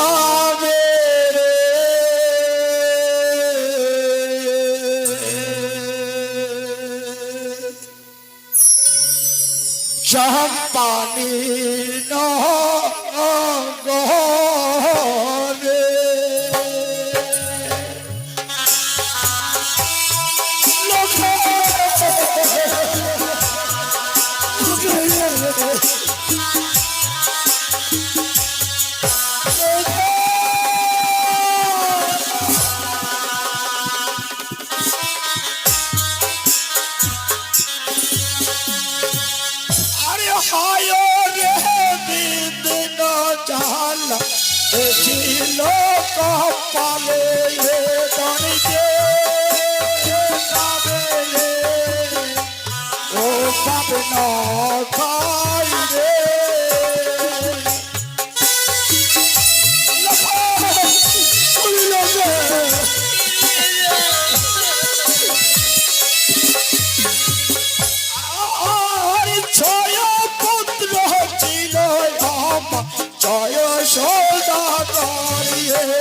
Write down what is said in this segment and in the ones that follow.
হবে রে আরে হায় রে বিদিন জাল ছিল কপালে রে দনিকে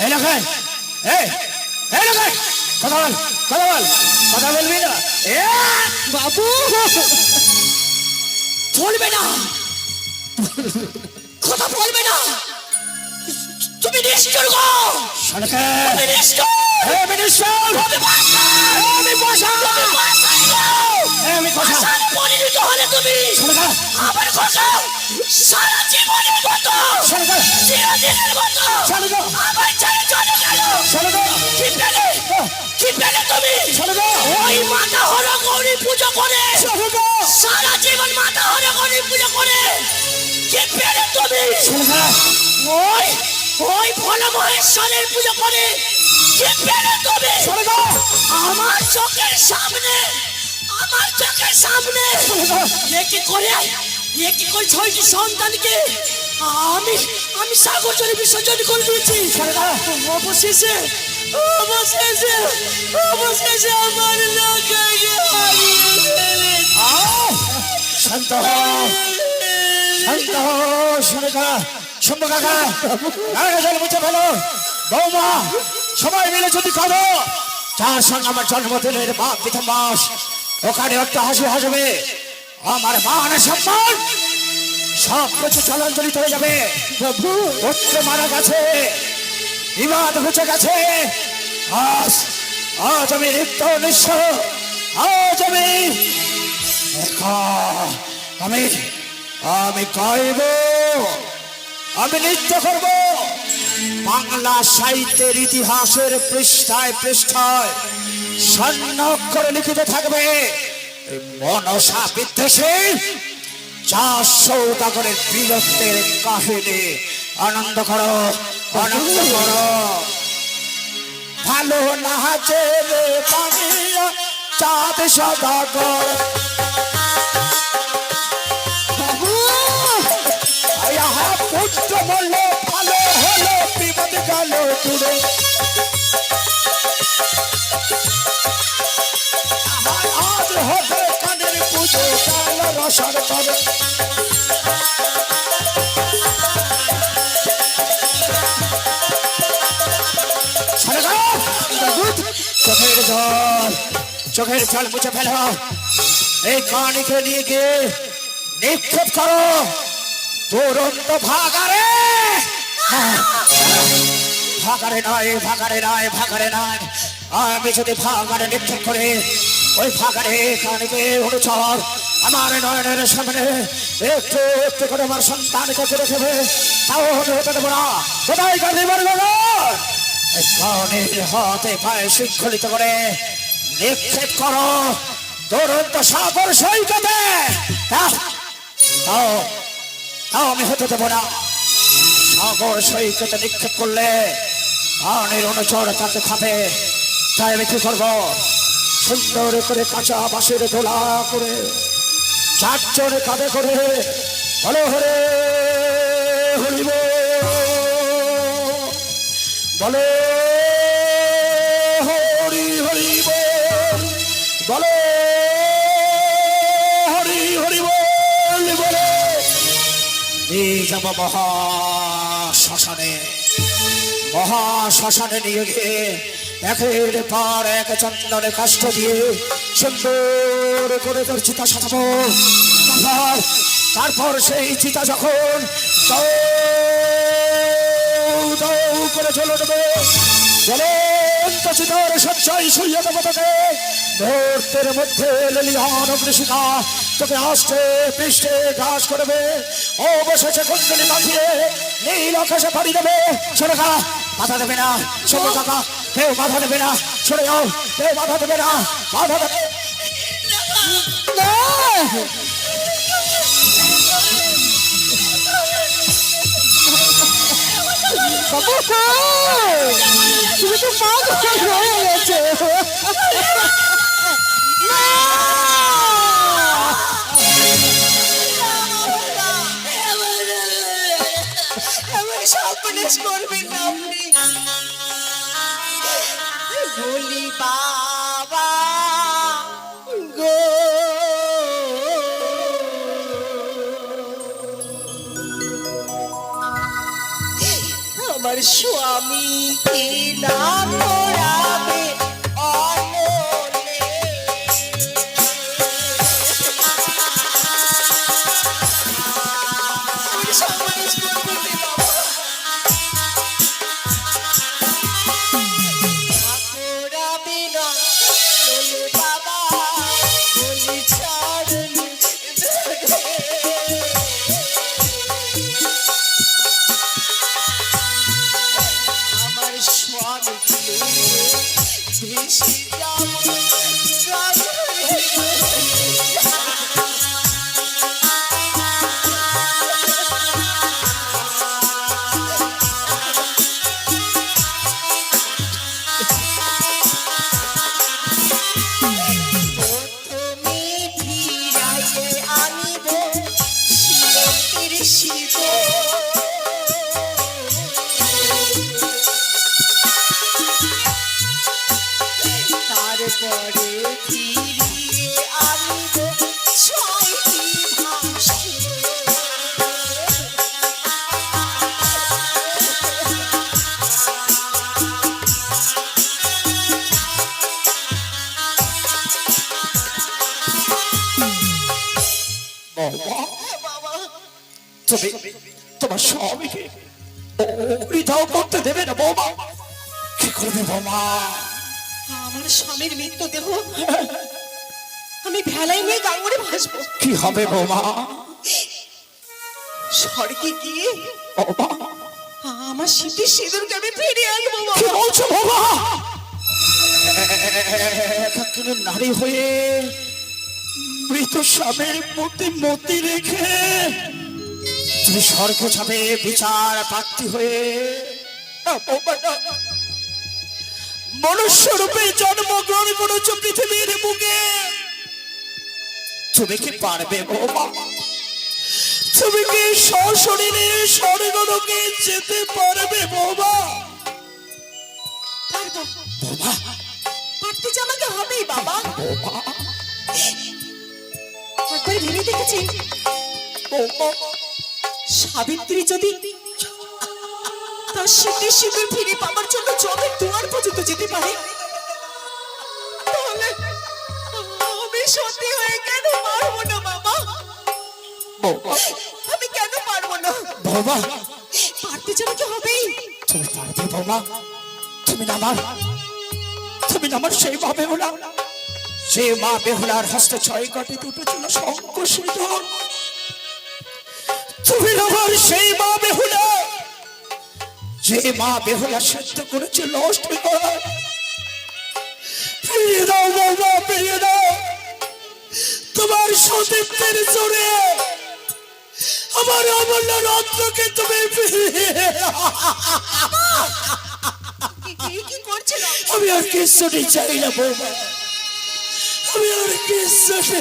এই, লাখান এই, এই লাখান, কথা কথা বল না। এ, বাবু চলবে না। কথা বলবে না। তুমি নিষ্ঠুর গো। সরকার। তুমি নিষ্ঠুর হে মিনিস্টার। আমি বসা আমি কথা আসার পরিণত হলে তুমি। সরকার। আমার কথা সারা জীবনের মতো। সরকার। চিরদিনের মতো। সরকার। আমার ছেড়ে চলে গেল। সরকার। কি পেলে? কি পেলে তুমি? সরকার। ওই মাতা হর গৌরী পুজো করে। সরকার। সারা জীবন মাতা হর গৌরী পুজো করে। কি পেলে তুমি? সরকার। ওই ওই ভোলা মহেশ্বরের পুজো করে তুমি। আমার চোখের সামনে আমার চোখের সামনে। কি করে? কি করে ছয়টি সন্তানকে আমি আমি সাগর জলে বিসর্জন করে দিয়েছি? অবশেষে অবশেষে অবশেষে আমার লোকে! শান্ত শান্ত সরকার শম্ভু কাকা। নারায়ণ জল মুছে ফেলো। বৌমা সবাই মিলে যদি করো যার সঙ্গে আমার জন্মদিনের মা প্রথম মাস ওখানে একটা হাসি হাসবে। আমার মান সম্মান সব কিছু চলাঞ্চলিত হয়ে যাবে পুত্র মারা গেছে। বিবাদ হচ্ছে গেছে। আজ আজ আমি নিত্য নিঃস্ব। আজ আমি আমি আমি গাইব আমি নৃত্য করব। বাংলা সাহিত্যের ইতিহাসের পৃষ্ঠায় পৃষ্ঠায় স্বর্ণাক্ষরে লিখিত থাকবে মনসা বিদ্বেষে যা সৌদাগরের বীরত্বের কাহিনী। আনন্দ করো আনন্দ করো। ভালো নাচে চাঁদ সদাগর। পুত্র বলল ভালো হলো বিপদ গেল দূরে আজ হবে কানের চোখের জল মুছে ফেলো। এই কানিকে নিয়ে গিয়ে নিক্ষেপ করো। দুরন্ত ভাগারে। ভাগারে নয় ভাগারে নয় ভাগারে নয় আমি যদি ভাগারে নিক্ষেপ করে ওই ভাগারে কানিকে অনুচর, আমার নয়নের সামনে একটু একটু করে আমার সন্তানকে করে দেবে তাও আমি হতে দেবো না। কোথায় গান্ধী কানের হাতে পায়ে শৃঙ্খলিত করে নিক্ষেপ করো। দুরন্ত সাগর সৈকতে। তাও তাও আমি হতে দেবো না। সাগর সৈকতে নিক্ষেপ করলে প্রাণের অনুচর তাকে খাবে। তাই আমি কি করব? সুন্দর করে কাঁচা বাঁশের দোলা করে চারজন কাঁধে করে বলো, হরে হরিব বলে নিয়ে যাব মহা শ্মশানে মহা শ্মশানে নিয়ে গিয়ে একের পর এক চন্দনে কাষ্ঠ দিয়ে সুন্দর করে তোর চিতা সাজাবো। তারপর তারপর সেই চিতা যখন দৌ দৌ করে চলে দেবে জ্বলন্ত চিতার সঞ্চয় শুয়ে দেবো তোকে। মুহূর্তের মধ্যে লিলিহান অগ্নিশিখা তোকে আষ্টে পৃষ্ঠে ঘাস করবে বসেছে কুণ্ডলি মাখিয়ে নীল আকাশে পাড়ি দেবে। সরে খা বাধা দেবে না। সরে কাকা, কেউ বাধা দেবে না। সরে যাও, কেউ বাধা দেবে না। বাধা দেবে বাবা? তুমি তো পাগল হয়ে গেছে আমার সর্বনাশ করবেন না আপনি বলি বাবা স্বামী কি না ভেসে যাব তুমি তোমার স্বামীকে হৃদয় করতে দেবে না বৌমা। কি করবে বৌমা? আমার স্বামীর মৃত্যু দেহ। আমি ভেলাই নিয়ে গাঙ্গরে ভাসবো। কি হবে বৌমা? স্বর্গে গিয়ে আমার শীতের সিঁদুরকে আমি ফিরিয়ে আনব কি বলছো বাবা একাকিনী নারী হয়ে মৃত স্বামীর প্রতি মতি রেখে তুমি স্বর্গ যাবে বিচার প্রার্থী হয়ে মনুষ্য রূপে জন্মগ্রহণ করেছ পৃথিবীর বুকে। তুমি কি পারবে তুমি কি সশরীরে স্বর্গলোকে যেতে পারবে বাবা পারব। বাবা পারতে যে আমাকে হবেই বাবা। বাবা একবার ভেবে দেখেছি। সাবিত্রী যদি তার শীতের সিঁদুর ফিরে পাবার জন্য জমের দুয়ার পর্যন্ত যেতে পারে তাহলে আমি সত্যি হয়ে কেন পারব না বাবা? আমি কেন পারব না? বাবা। পারতে যে আমাকে হবেই। তুমি পারবে বাবা। তুমি না আমার তুমি না আমার সেই মা বেহুলা। সে মা বেহুলার হস্তে ছয় কাটে দুটো ছিল সংকোষিত তুমি আমার সেই মা বেহুলা। যে মা বেহুলা সেদ্ধ করেছে নষ্ট করার ফিরিয়ে দাও বাবা ফিরিয়ে দাও। তোমার সতীত্বের জোরে। আমার অমূল্য রত্নকে তুমি আমি আর কিচ্ছুটি চাই না বৌমা আমি আর কিচ্ছুটি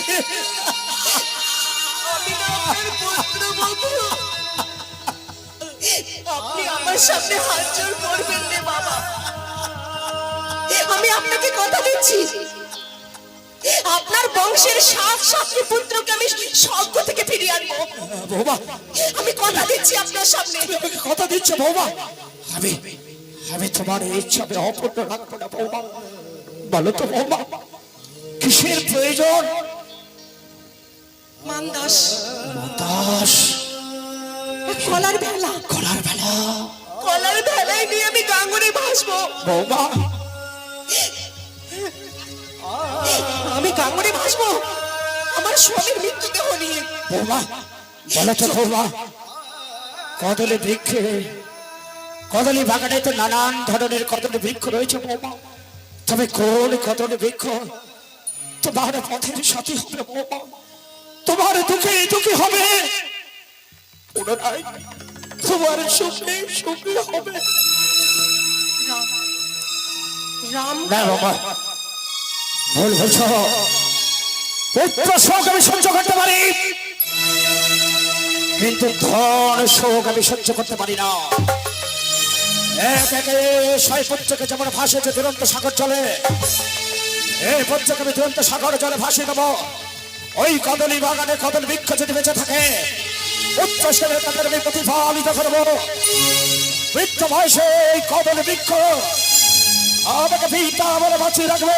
আপনি আমার সামনে হাত জোর করবেন রে বাবা। আমি আপনাকে কথা দিচ্ছি। আপনার বংশের সাত সাতটি পুত্রকে আমি স্বর্গ থেকে ফিরিয়ে আনব। বৌমা। আমি কথা দিচ্ছি আপনার সামনে। আমাকে কথা দিচ্ছ বৌমা। আমি আমি তোমার এই ইচ্ছা অপূর্ণ রাখব না বৌমা। বলো তো বৌমা কিসের প্রয়োজন? মানদাস। দাস কলার ভেলা কলার বেলা। কলার ভেলায় নিয়ে আমি গাঙ্গুরে ভাসবো। বৌমা। আমি গাঙ্গুরে ভাসবো। আমার স্বামীর মৃত্যুদেহ নিয়ে বৌমা বলো তো বৌমা কদলে বৃক্ষে কদলি বাগানে তো নানান ধরনের কদলি বৃক্ষ রয়েছে বৌমা। তবে কোন কদলি বৃক্ষ তোমার পথের সাথী হবে বৌমা? তোমার দুঃখে দুঃখী হবে। পুনরায় তোমার সুখে সুখী হবে। রাম। রাম। না বাবা ভুল বলছ। পুত্র শোক আমি সহ্য করতে পারি। কিন্তু ধন শোক আমি সহ্য করতে পারি না। এক একে ছয় পুত্রকে যেমন ভাসেছে দুরন্ত সাগর জলে এই পুত্রকে আমি দুরন্ত সাগর জলে ভাসিয়ে দেবো। ওই কদলি বাগানে কদল বৃক্ষ যদি বেঁচে থাকে পুত্র হিসেবে তাদের আমি প্রতিফলিত করব। বৃদ্ধ বয়সে এই কদল বৃক্ষ আমাকে পিতা বলে বাঁচিয়ে রাখবে।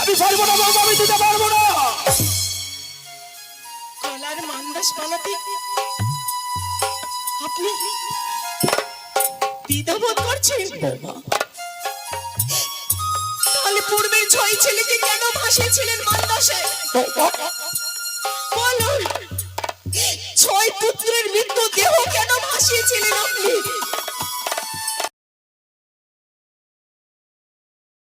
আমি পারব না বাবা আমি দিতে পারব না। কলার মান্দাস বানাতে। আপনি দ্বিধাবোধ করছেন? তাহলে পূর্বের ছয় ছেলেকে কেন ভাসিয়েছিলেন মান্দাসে পুত্রের মৃত্যু দেহ কেন ভাসিয়েছিলেন আপনি?